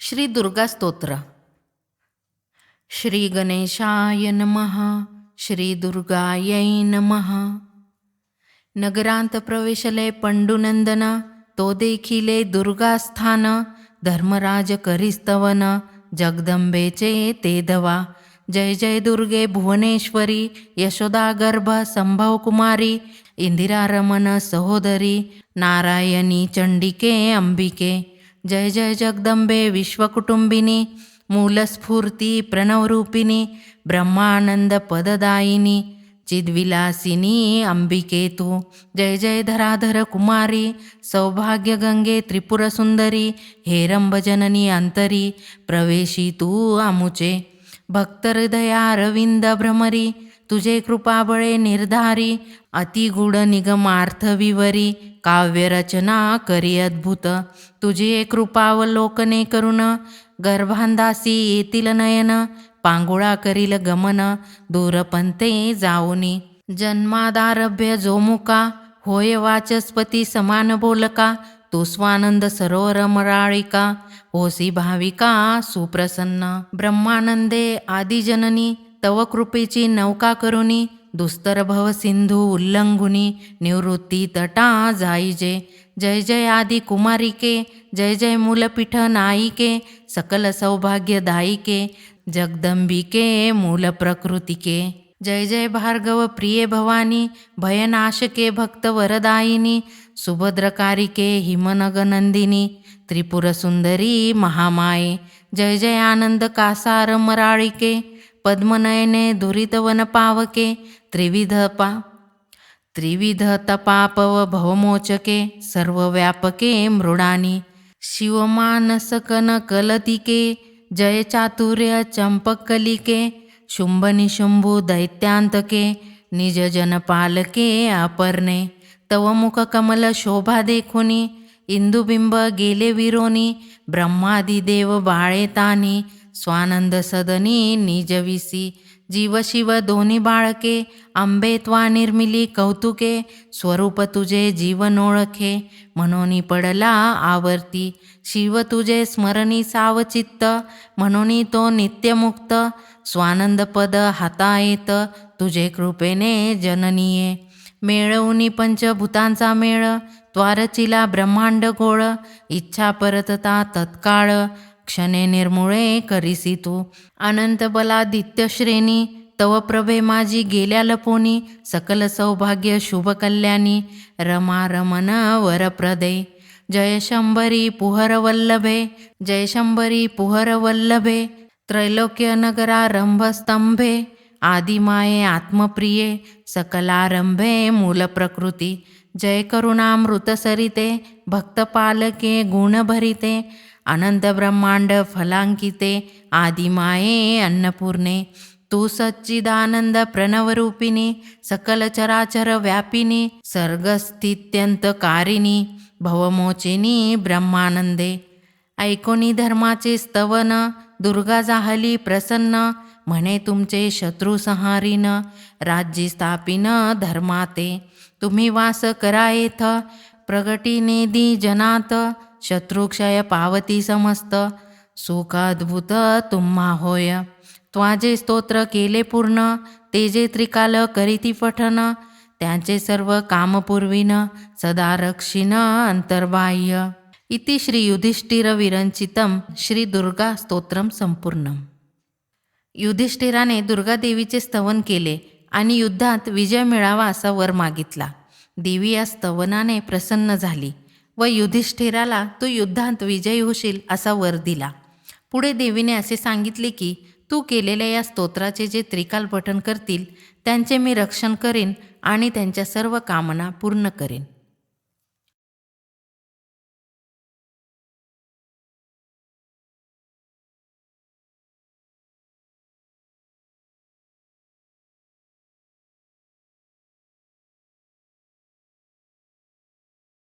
श्री दुर्गा स्तोत्र. श्री गणेशाय नमः श्री दुर्गायै नमः. नगरांत प्रवेशले पंडुनंदन तो देखिले दुर्गास्थान धर्मराज करिस्तवन जगदंबेचे ते धवा जय जय दुर्गे भुवनेश्वरी यशोदा गर्भ संभव कुमारी इंदिरा सहोदरी नारायणी चंडिके अंबिके. जय जय जगदंबे विश्वकुटुंबिनी मूलस्फूर्ती प्रणवरूपिणी ब्रह्मानंद पददायिनी चिद्विलासिनी अंबिके तू जय जय धराधर कुमारी सौभाग्य गंगे त्रिपुरसुंदरी हेरंबजननी अंतरी प्रवेशी तू आमुचे भक्तहृदया भ्रमरी तुझे कृपाबळे निर्धारी अतिगुढ निगमार्थ विवरी काव्यरचना करी अद्भुत. तुझे कृपावलोकने करुण गर्भांदासी येतील नयन पांगुळा करील गमन दूरपंते जाऊनी. जन्मादारभ्य जोमुका होय वाचस्पती समान बोलका तू स्वानंद सरोवर मराळिका होसी भाविका सुप्रसन्न. ब्रह्मानंदे आदिजननी तव कृपेची नौका करुनी दुस्तर भव सिंधू उल्लंघुनी निवृत्ती तटा जाईजे। जय जय आदि कुमारिके जय जय मूलपीठ नायिके सकल सौभाग्यदायिके जगदंबिके मूल प्रकृतिके। जय जय भार्गव प्रिये भवानी भयनाशके भक्त वरदायिनी सुभद्रकारिके हिमनगनंदिनी त्रिपुरसुंदरी महामाये। जय जय आनंद कासार मराळिके पद्मनयने दुरितवन पावके त्रिविध पा त्रिविध तपापव भवमोचके सर्वव्यापके मृडानी शिवमानसकन कलतिके जय चातुर्य चंपकलिके शुंभनिशुंभू दैत्यांतके निज जनपालके अपर्णे तव मुख कमल शोभा देखुनी इंदुबिंब गेले विरोनी ब्रह्मादिदेव बाळेतानी स्वानंद सदनी निजविसी जीव शिव दोन्ही बाळके आंबे त्वा निर्मिली कौतुके स्वरूप तुझे जीवन ओळखे मनोनी पडला आवर्ती शिव तुझे स्मरणी सावचित्त म्हणून तो नित्यमुक्त स्वानंद पद हाता येत तुझे कृपेने जननीये. मेळवूनी पंचभूतांचा मेळ त्वारचिला ब्रह्मांड गोळ इच्छा परतता तत्काळ क्षणे निर्मुळे करिसी तू. अनंत बलादित्य श्रेणी तव प्रभे माझी गेल्या लपोनी सकल सौभाग्य शुभ कल्याणी रमा रमन वरप्रदे जय शंभरी पुहर वल्लभे जय शंभरी पुहर वल्लभे त्रैलोक्य आदिमाये आत्मप्रिये सकलारंभे मूलप्रकृती जय करुणामृत सरिते भक्तपालके गुणभरिते अनंत ब्रह्मांड फलांकिते आदिमाये अन्नपूर्णे तू सच्चिदानंद प्रणवरूपिणी सकल चराचर व्यापिनी सर्गस्थित्यंतकारिणी भवमोचिनी ब्रह्मानंदे. ऐकोनी धर्माचे स्तवन दुर्गा जाहली प्रसन्न म्हणे तुमचे शत्रू संहारीन राज्य स्थापिन धर्माते. तुम्ही वास करा येथ प्रगटीनेदी जनात शत्रुक्षय पावती समस्त. सुखाद्भुत तुम्हा होय. त्वाजे स्तोत्र केले पूर्ण. ते जे त्रिकाल करीती पठन. त्यांचे सर्व कामपूर्वीन सदा रक्षिण अंतर्बाह्य. इति श्री युधिष्ठिर विरंचितम. श्री दुर्गा स्तोत्रम संपूर्ण. युधिष्ठिराने दुर्गादेवीचे स्तवन केले आणि युद्धात विजय मिळावा असा वर मागितला. देवी या स्तवनाने प्रसन्न झाली. व युधिष्ठिराला तू युद्धांत विजयी होशील असा वर दिला. पुढे देवीने असे सांगितले की तू केलेल्या या स्तोत्राचे जे त्रिकाल पठण करतील त्यांचे मी रक्षण करेन आणि त्यांच्या सर्व कामना पूर्ण करेन.